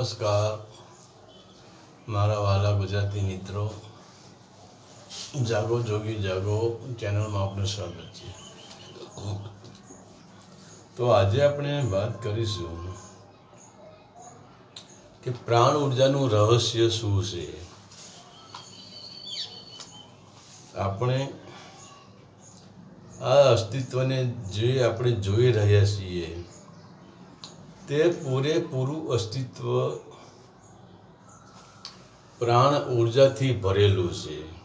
નમસ્કાર. મારા વાલા ગુજરાતી મિત્રો, જાગો, જોગી, જાગો ચેનલમાં આપનું સ્વાગત છે. તો આજે આપણે વાત કરીશું કે પ્રાણ ઉર્જાનું રહસ્ય શું છે? આપણે આ અસ્તિત્વને જે આપણે જોઈ રહ્યા છીએ તે પૂરેપૂરું અસ્તિત્વ પ્રાણ ઉર્જાથી ભરેલું છે.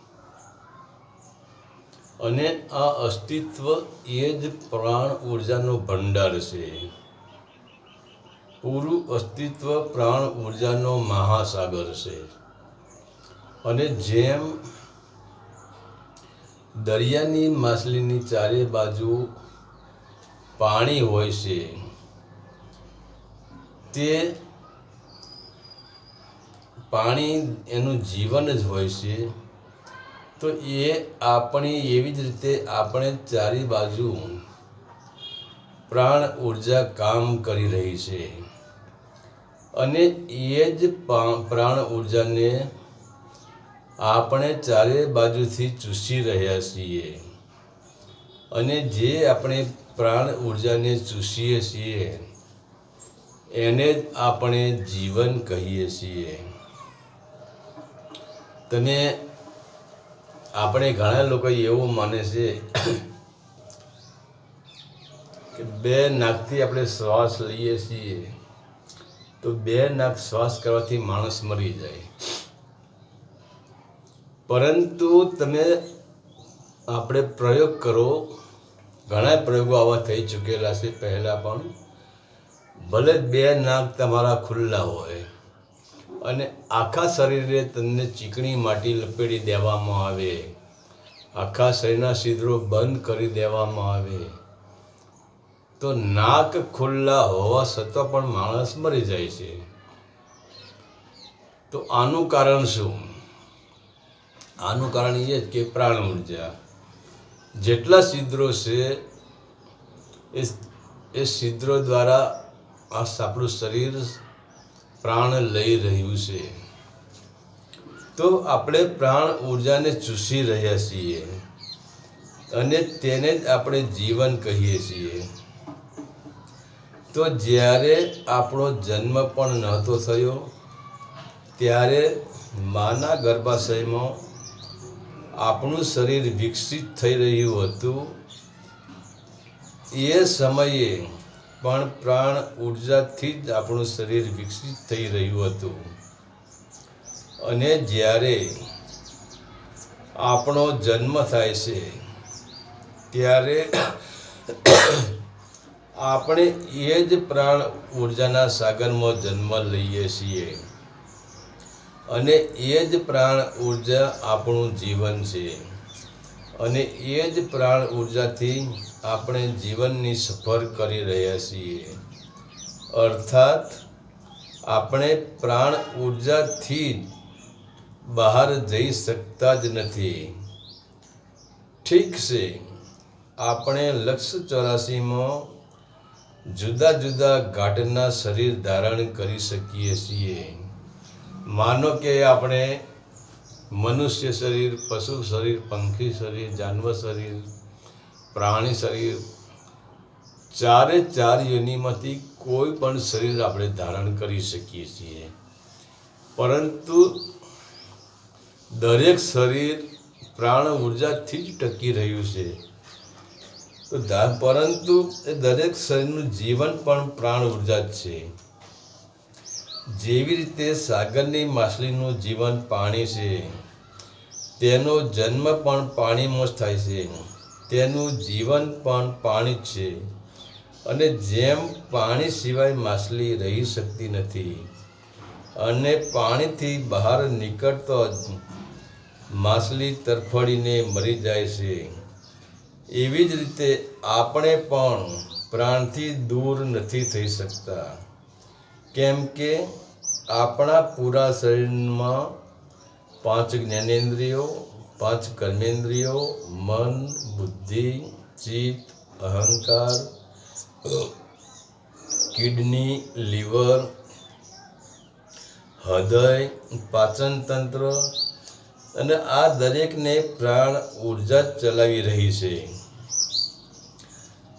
અને આ અસ્તિત્વ એ જ પ્રાણ ઉર્જાનો ભંડાર છે. પૂરું અસ્તિત્વ પ્રાણ ઉર્જાનો મહાસાગર છે. અને જેમ દરિયાની માછલીની ચારે બાજુ પાણી હોય છે તે પાણી એનું જીવન જ હોય છે. તો એ આપણી એવી જ રીતે આપણે ચારી બાજુ પ્રાણ ઊર્જા કામ કરી રહી છે. અને એ જ પ્રાણ ઉર્જાને આપણે ચારે બાજુથી ચૂસી રહ્યા છીએ. અને જે આપણે પ્રાણ ઉર્જાને ચૂસીએ છીએ એને જ આપણે જીવન કહીએ છીએ. તમે આપણે ઘણા લોકો એવું માને છે કે બે નાકથી આપણે શ્વાસ લઈએ છીએ તો બે નાક શ્વાસ કરવાથી માણસ મરી જાય. પરંતુ તમે આપણે પ્રયોગ કરો. ઘણા પ્રયોગો આવા થઈ ચૂકેલા છે પહેલાં પણ. ભલે બે નાક તમારા ખુલ્લા હોય, અને આખા શરીરે તમને ચીકણી માટી લપેટી દેવામાં આવે, આખા શરીરના છિદ્રો બંધ કરી દેવામાં આવે, તો નાક ખુલ્લા હોવા છતાં પણ માણસ મરી જાય છે. તો આનું કારણ શું? આનું કારણ એ જ કે પ્રાણ ઊર્જા. જેટલા છિદ્રો છે, એ એ છિદ્રો દ્વારા આપણું શરીર પ્રાણ લઈ રહ્યું છે. તો આપણે પ્રાણ ઉર્જાને ચૂસી રહ્યા છીએ અને તેને જ આપણે જીવન કહીએ છીએ. તો જ્યારે આપણો જન્મ પણ નહોતો થયો, ત્યારે માના ગર્ભાશયમાં આપણું શરીર વિકસિત થઈ રહ્યું હતું. એ સમયે પણ પ્રાણ ઉર્જાથી જ આપણું શરીર વિકસિત થઈ રહ્યું હતું. અને જ્યારે આપણો જન્મ થાય છે, ત્યારે આપણે એ જ પ્રાણ ઉર્જાના સાગરમાં જન્મ લઈએ છીએ. અને એ જ પ્રાણ ઊર્જા આપણું જીવન છે. અને એ જ પ્રાણ ઉર્જાથી આપણે જીવનની સફર કરી રહ્યા છીએ. અર્થાત, આપણે પ્રાણ ઉર્જાથી બહાર જઈ શકતા જ નથી. ઠીક છે, આપણે લક્ષ ચોરાસીમાં જુદા જુદા ઘાટના શરીર ધારણ કરી શકીએ છીએ. માનો કે આપણે મનુષ્ય શરીર, પશુ શરીર, પંખી શરીર, જાનવર શરીર પ્રાણી શરીર, ચારે ચાર યોનિમાંથી કોઈ પણ શરીર આપણે ધારણ કરી શકીએ છીએ. પરંતુ દરેક શરીર પ્રાણ ઉર્જાથી જ ટકી રહ્યું છે. તો પરંતુ એ દરેક શરીરનું જીવન પણ પ્રાણ ઊર્જા જ છે. જેવી રીતે સાગરની માછલીનું જીવન પાણી છે, તેનો જન્મ પણ પાણીમાં જ થાય છે. તેનું જીવન પણ પાણી જ છે. અને જેમ પાણી સિવાય માછલી રહી શકતી નથી અને પાણીથી બહાર નીકળતો જ માછલી તરફડીને મરી જાય છે. એવી જ રીતે આપણે પણ પ્રાણથી દૂર નથી થઈ શકતા. કેમ કે આપણા પૂરા શરીરમાં પાંચ જ્ઞાનેન્દ્રિયો પાંચ કર્મેન્દ્રિયો, મન, બુદ્ધિ, ચિત્ત, અહંકાર, કિડની, લીવર, હૃદય, પાચન તંત્ર અને આ દરેકને પ્રાણ ઊર્જા ચલાવી રહી છે.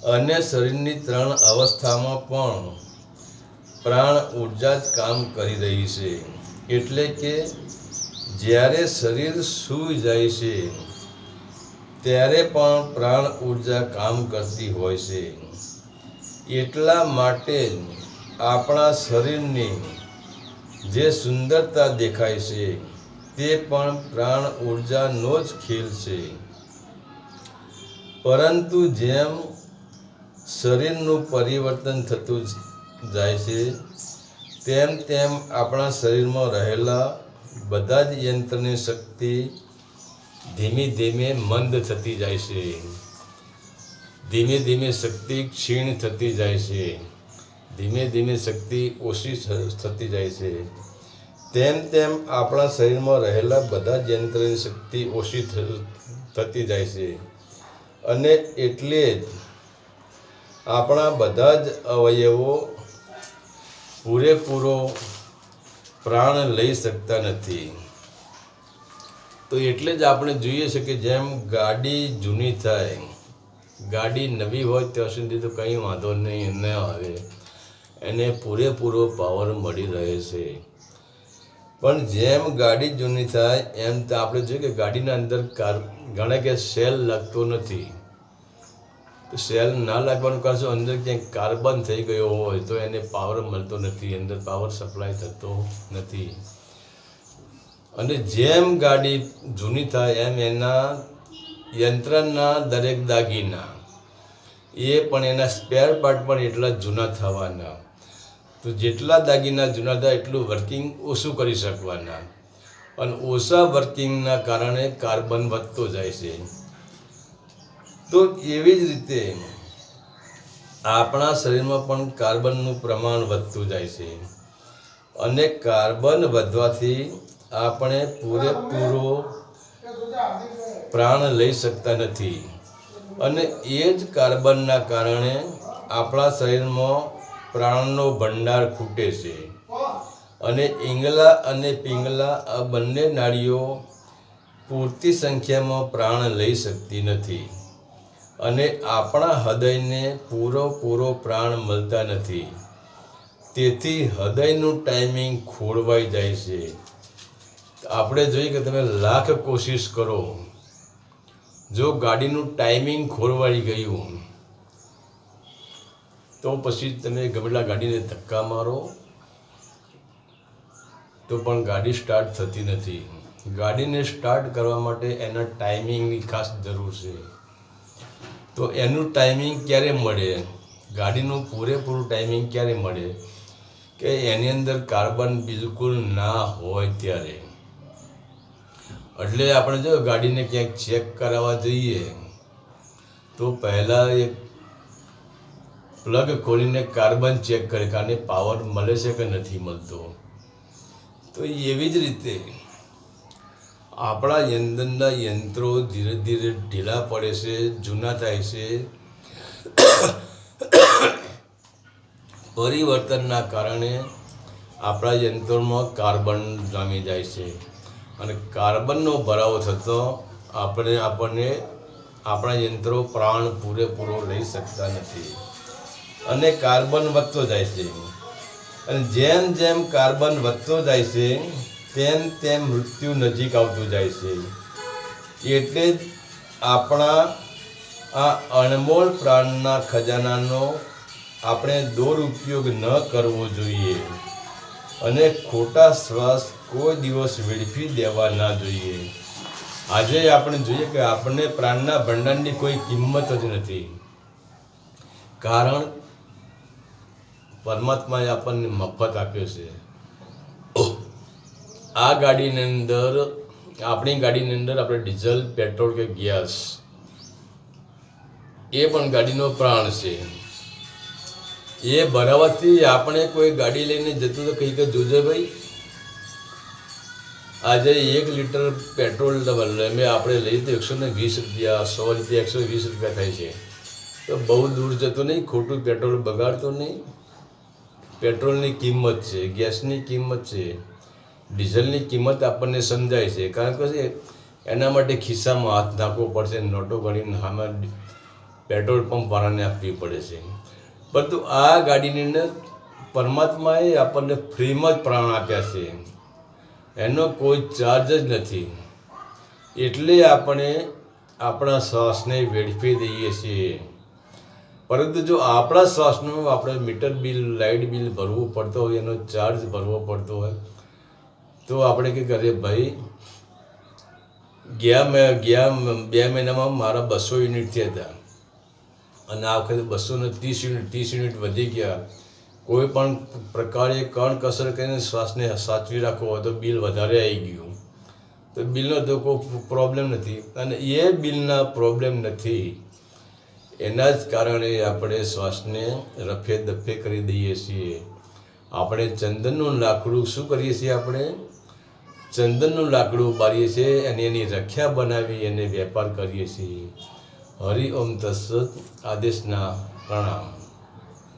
અને શરીરની ત્રણ અવસ્થામાં પણ પ્રાણ ઊર્જા જ કામ કરી રહી છે. એટલે કે જ્યારે શરીર સૂઈ જાય છે, ત્યારે પણ પ્રાણ ઊર્જા કામ કરતી હોય છે. એટલા માટે આપણા શરીરની જે સુંદરતા દેખાય છે, તે પણ પ્રાણ ઉર્જાનો જ ખેલ છે. પરંતુ જેમ શરીરનું પરિવર્તન થતું જાય છે, તેમ તેમ આપણા શરીરમાં રહેલા બધા જ યંત્રની શક્તિ ધીમે ધીમે મંદ થતી જાય છે. ધીમે ધીમે શક્તિ ક્ષીણ થતી જાય છે. ધીમે ધીમે શક્તિ ઓછી થતી જાય છે. તેમ તેમ આપણા શરીરમાં રહેલા બધા જ યંત્રની શક્તિ ઓછી થતી જાય છે. અને એટલે જ આપણા બધા જ અવયવો પૂરેપૂરો પ્રાણ લઈ શકતા નથી. તો એટલે જ આપણે જોઈએ છે કે જેમ ગાડી જૂની થાય, ગાડી નવી હોય ત્યાં સુધી તો કંઈ વાંધો નહીં, ન આવે. એને પૂરેપૂરો પાવર મળી રહે છે. પણ જેમ ગાડી જૂની થાય, એમ તો આપણે જોઈએ કે ગાડીના અંદર કાર, ઘણા કે સેલ લાગતો નથી. સેલ ના લાગવાનું કારણ અંદર ક્યાંક કાર્બન થઈ ગયો હોય તો એને પાવર મળતો નથી. અંદર પાવર સપ્લાય થતો નથી. અને જેમ ગાડી જૂની થાય, એમ એના યંત્રના દરેક દાગીના, એ પણ એના સ્પેર પાર્ટ પણ એટલા જૂના થવાના. તો જેટલા દાગીના જૂના થાય, એટલું વર્કિંગ ઓછું કરી શકવાના. અને ઓછા વર્કિંગના કારણે કાર્બન વધતો જાય છે. તો એવી જ રીતે આપણા શરીરમાં પણ કાર્બનનું પ્રમાણ વધતું જાય છે અને કાર્બન વધવાથી આપણે પૂરેપૂરો પ્રાણ લઈ શકતા નથી અને એ જ કાર્બનના કારણે આપણા શરીરમાં પ્રાણનો ભંડાર ખૂટે છે અને ઈંગલા અને પિંગલા આ બંને નાળીઓ પૂરતી સંખ્યામાં પ્રાણ લઈ શકતી નથી. અને આપણા હૃદયને પૂરો પૂરો પ્રાણ મળતા નથી. તેથી હૃદયનું ટાઈમિંગ ખોળવાઈ જાય છે. આપણે જોઈએ કે તમે લાખ કોશિશ કરો. જો ગાડીનું ટાઈમિંગ ખોરવાઈ ગયું, તો પછી તમે ગમેલા ગાડીને ધક્કા મારો, તો પણ ગાડી સ્ટાર્ટ થતી નથી. ગાડીને સ્ટાર્ટ કરવા માટે એના ટાઈમિંગની ખાસ જરૂર છે. તો એનું ટાઈમિંગ ક્યારે મળે? ગાડીનું પૂરેપૂરું ટાઈમિંગ ક્યારે મળે? કે એની અંદર કાર્બન બિલકુલ ના હોય ત્યારે? એટલે આપણે જો ગાડીને ક્યાંક ચેક કરાવવા જઈએ, તો પહેલાં એક પ્લગ ખોલીને કાર્બન ચેક કરે કે પાવર મળે છે કે નથી મળતો? તો એવી જ રીતે આપણા અંદરના યંત્રો ધીરે ધીરે ઢીલા પડે છે, જૂના થાય છે. પરિવર્તનના કારણે આપણા યંત્રોમાં કાર્બન જામી જાય છે અને કાર્બનનો ભરાવો થતો આપણે આપણને આપણા યંત્રો પ્રાણ પૂરેપૂરો લઈ શકતા નથી અને કાર્બન વધતો જાય છે. અને જેમ જેમ કાર્બન વધતો જાય છે તેમ તેમ મૃત્યુ નજીક આવતું જાય છે. એટલે જ આપણા આ અણમોલ પ્રાણના ખજાનાનો આપણે દુરુપયોગ ન કરવો જોઈએ અને ખોટા શ્વાસ કોઈ દિવસ વેડફી દેવા ના જોઈએ. આજે આપણે જોઈએ કે આપણને પ્રાણના ભંડારની કોઈ કિંમત જ નથી. કારણ પરમાત્માએ આપણને મફત આપ્યો છે. આ ગાડીની અંદર, આપણી ગાડીની અંદર આપણે ડીઝલ, પેટ્રોલ કે ગેસ, એ પણ ગાડીનો પ્રાણ છે. એ ભરાવાથી આપણે કોઈ ગાડી લઈને જતું તો કંઈક જોજે ભાઈ. આજે એક લીટર પેટ્રોલ મેં આપણે લઈએ તો એકસો ને વીસ રૂપિયા, સો રૂપિયા, એકસો વીસ રૂપિયા થાય છે. તો બહુ દૂર જતો નહીં, ખોટું પેટ્રોલ બગાડતો નહીં. પેટ્રોલની કિંમત છે, ગેસની કિંમત છે. ડીઝલની કિંમત આપણને સમજાય છે. કારણ કે એના માટે ખિસ્સામાં હાથ નાખવો પડશે નોટો ગણીને હામે પેટ્રોલ પંપ વાળાને આપવી પડે છે. પરંતુ આ ગાડીની અંદર પરમાત્માએ આપણને ફ્રીમાં જ પ્રાણ આપ્યા છે. એનો કોઈ ચાર્જ જ નથી. એટલે આપણે આપણા શ્વાસને વેડફી દઈએ છીએ. પરંતુ જો આપણા શ્વાસનું આપણે મીટર બિલ, લાઇટ બિલ ભરવું પડતો હોય, એનો ચાર્જ ભરવો પડતો હોય તો આપણે કે કરીએ, ભાઈ, ગયા ગયા બે મહિનામાં મારા બસો યુનિટ થયા હતા. અને આ વખતે બસો ને ત્રીસ યુનિટ ત્રીસ યુનિટ વધી ગયા. કોઈ પણ પ્રકારે કણ કસર કરીને શ્વાસને સાચવી રાખવો હોય તો બિલ વધારે આવી ગયું. તો બિલનો તો કોઈ પ્રોબ્લેમ નથી. અને એ બિલના પ્રોબ્લેમ નથી. એના જ કારણે આપણે શ્વાસને રફે દફે કરી દઈએ છીએ. આપણે ચંદનનું લાકડું શું કરીએ છીએ આપણે? ચંદનનું લાકડું બારીએ છીએ અને એની રખ્યા બનાવી અને વેપાર કરીએ છીએ. હરિ ઓમ તત્સત આદેશના પ્રણામ.